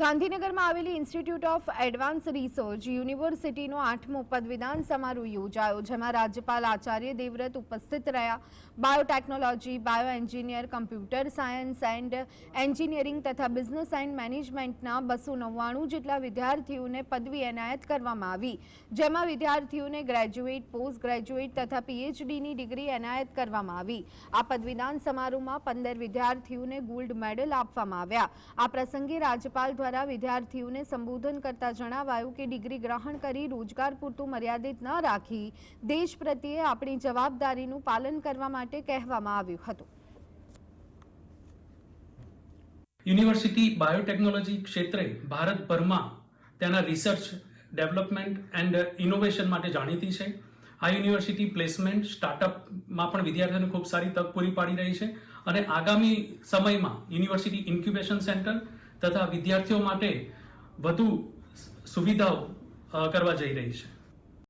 ગાંધીનગરમાં આવેલી institute of advance research યુનિવર્સિટીનો આઠમો પદવીદાન સમારોહ યોજાયો, જેમાં રાજ્યપાલ આચાર્ય દેવવ્રત ઉપસ્થિત રહ્યા. Biotechnology bio engineer computer science and engineering તથા બિઝનેસ એન્ડ મેનેજમેન્ટના બસો નવ્વાણું જેટલા વિદ્યાર્થીઓને પદવી એનાયત કરવામાં આવી. જેમાં વિદ્યાર્થીઓને ગ્રેજ્યુએટ પોસ્ટ ગ્રેજ્યુએટ તથા પીએચડીની ડિગ્રી એનાયત કરવામાં આવી. આ પદવીદાન સમારોહમાં પંદર વિદ્યાર્થીઓને ગોલ્ડ મેડલ આપવામાં આવ્યા. આ પ્રસંગે રાજ્યપાલ દ્વારા વિદ્યાર્થીઓને સંબોધન કરતા જણાવાયું કે ડિગ્રી ગ્રહણ કરી રોજગાર પૂરતું મર્યાદિત ન રાખી દેશ પ્રત્યે આપણી જવાબદારીનું પાલન કરવા માટે કહેવામાં આવ્યું હતું. યુનિવર્સિટી બાયોટેકનોલોજી ક્ષેત્રે ભારતભરમાં તેના રિસર્ચ, ડેવલપમેન્ટ એન્ડ ઇનોવેશન માટે જાણીતી છે. આ યુનિવર્સિટી પ્લેસમેન્ટ સ્ટાર્ટઅપમાં પણ વિદ્યાર્થીઓને ખૂબ સારી તક પૂરી પાડી રહી છે અને આગામી સમયમાં યુનિવર્સિટી ઇન્ક્યુબેશન સેન્ટર તથા વિદ્યાર્થીઓ માટે વધુ સુવિધાઓ કરવા જઈ રહી છે.